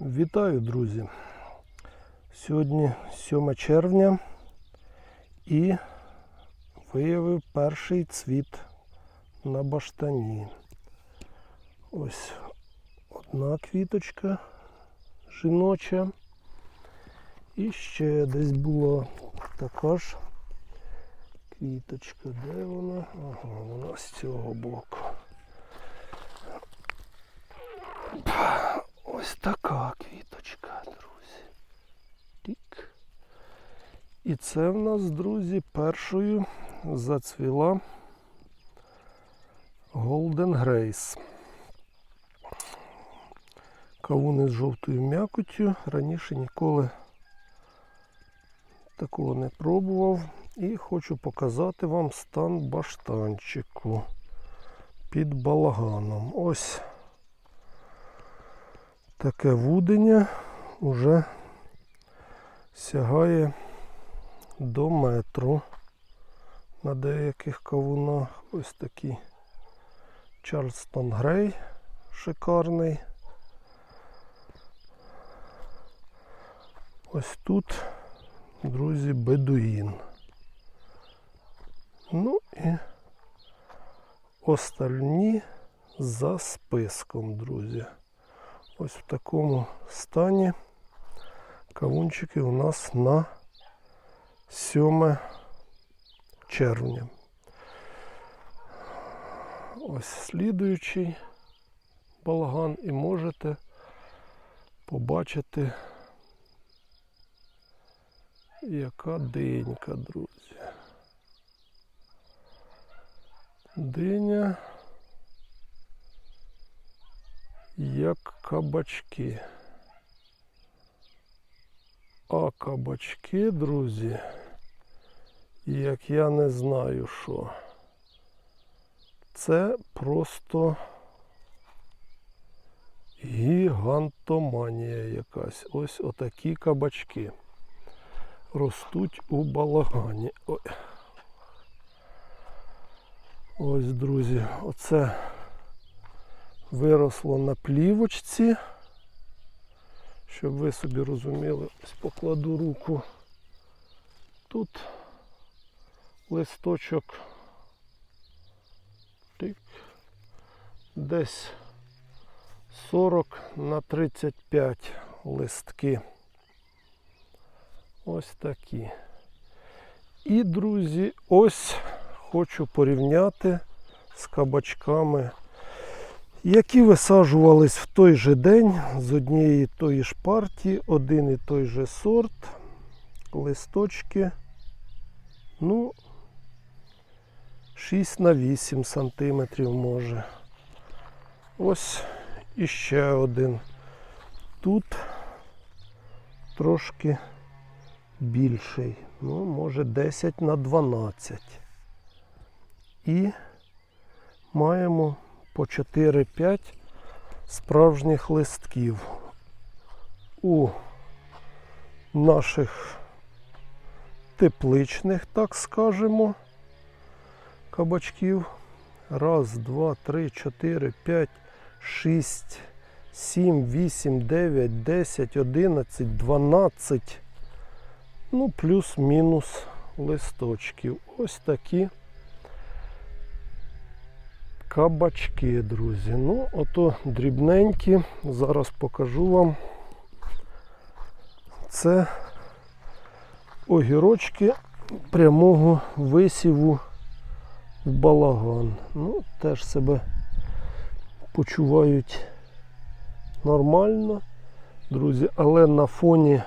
Вітаю, друзі! Сьогодні 7 червня і виявив перший цвіт на баштані. Ось одна квіточка жіноча. І ще десь була така ж квіточка. Де вона? Ага, вона з цього боку. Така квіточка, друзі. Тік. І це в нас, друзі, першою зацвіла Golden Grace. Кавуни з жовтою м'якоттю. Раніше ніколи такого не пробував. І хочу показати вам стан баштанчику під балаганом. Ось таке вудення вже сягає до метру на деяких кавунах. Ось такий Чарльстон Грей шикарний. Ось тут, друзі, бедуїн. Ну і остальні за списком, друзі. Ось в такому стані кавунчики у нас на 7 червня. Ось слідуючий балаган і можете побачити, яка денька, друзі. Диня як кабачки. А кабачки, друзі, як я не знаю що. Це просто гігантоманія якась. Ось отакі кабачки ростуть у балагані. Ой. Ось, друзі, оце виросло на плівочці. Щоб ви собі розуміли, ось покладу руку. Тут листочок тик, десь 40 на 35 листки. Ось такі. І, друзі, ось хочу порівняти з кабачками які висаджувались в той же день з однієї тої ж партії, один і той же сорт, листочки, ну, 6 на 8 сантиметрів може. Ось іще один. Тут трошки більший, ну, може 10 на 12. І маємо по 4-5 справжніх листків у наших тепличних, так скажемо, кабачків. Раз, два, три, чотири, п'ять, шість, сім, вісім, дев'ять, десять, одинадцять, дванадцять. Ну, плюс-мінус листочків. Ось такі кабачки, друзі. Ну, ото дрібненькі. Зараз покажу вам. Це огірочки прямого висіву в балаган. Ну, теж себе почувають нормально, друзі, але на фоні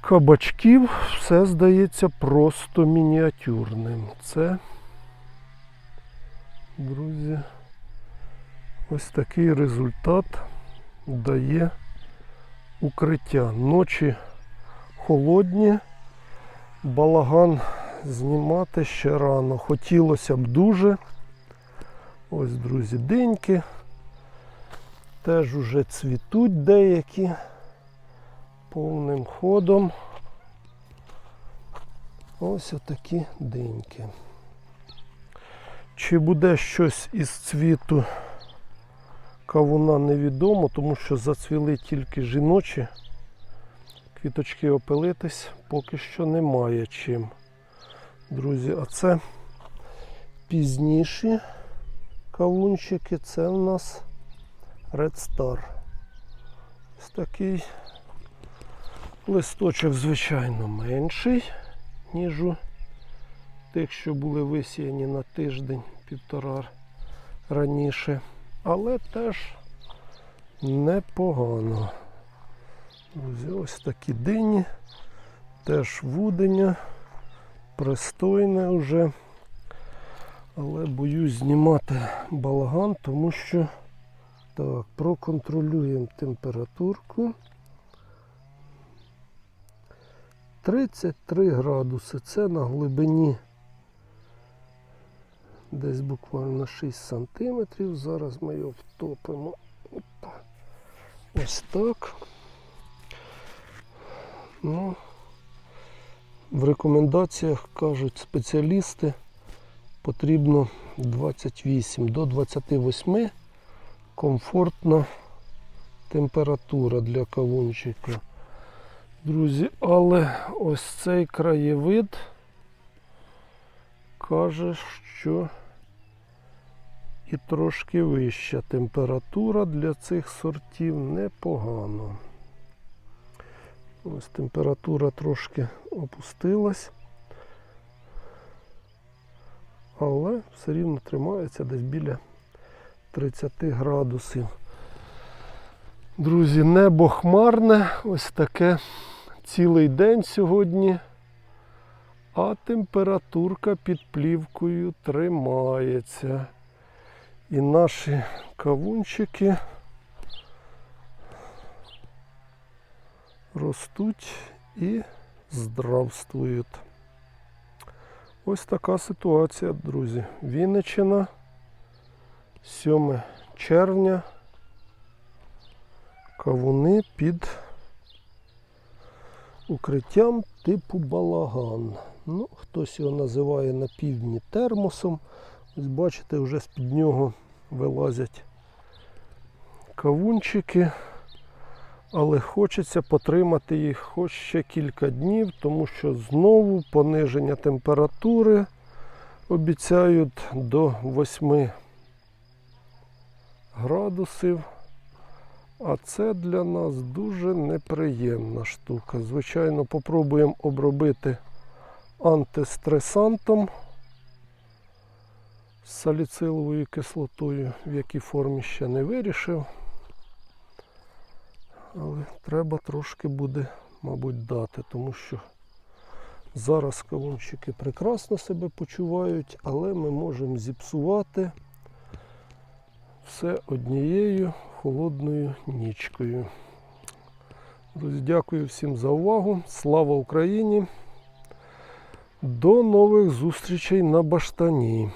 кабачків все здається просто мініатюрним. Це Друзі, ось такий результат дає укриття. Ночі холодні, балаган знімати ще рано. Хотілося б дуже. Ось, друзі, деньки. Теж уже цвітуть деякі повним ходом. Ось отакі деньки. Чи буде щось із цвіту кавуна невідомо, тому що зацвіли тільки жіночі. Квіточки опилитись поки що немає чим. Друзі, а це пізніші кавунчики. Це у нас Red Star. Ось такий листочок, звичайно, менший, ніж у тих, що були висіяні на тиждень-півтора раніше. Але теж непогано. Друзі, ось такі дині, теж вудення, пристойне вже. Але боюсь знімати балаган, тому що так, проконтролюємо температурку. 33 градуси. Це на глибині десь буквально 6 сантиметрів. Зараз ми його втопимо. Опа. Ось так. Ну, в рекомендаціях кажуть спеціалісти, потрібно 28 до 28 комфортна температура для кавунчика. Друзі, але ось цей краєвид каже, що і трошки вища температура для цих сортів непогано. Ось температура трошки опустилась, але все рівно тримається десь біля 30 градусів. Друзі, небо хмарне, ось таке цілий день сьогодні, а температурка під плівкою тримається. І наші кавунчики ростуть і здравствують. Ось така ситуація, друзі. Вінниччина, 7 червня. Кавуни під укриттям типу балаган. Ну, хтось його називає на півдні термосом. Ось бачите, вже з-під нього вилазять кавунчики. Але хочеться потримати їх хоч ще кілька днів, тому що знову пониження температури обіцяють до 8 градусів. А це для нас дуже неприємна штука. Звичайно, попробуємо обробити антистресантом з саліциловою кислотою, в якій формі ще не вирішив. Але треба трошки буде, мабуть, дати, тому що зараз кавунчики прекрасно себе почувають, але ми можемо зіпсувати все однією холодною нічкою. Друзі, дякую всім за увагу. Слава Україні! До нових зустрічей на баштані.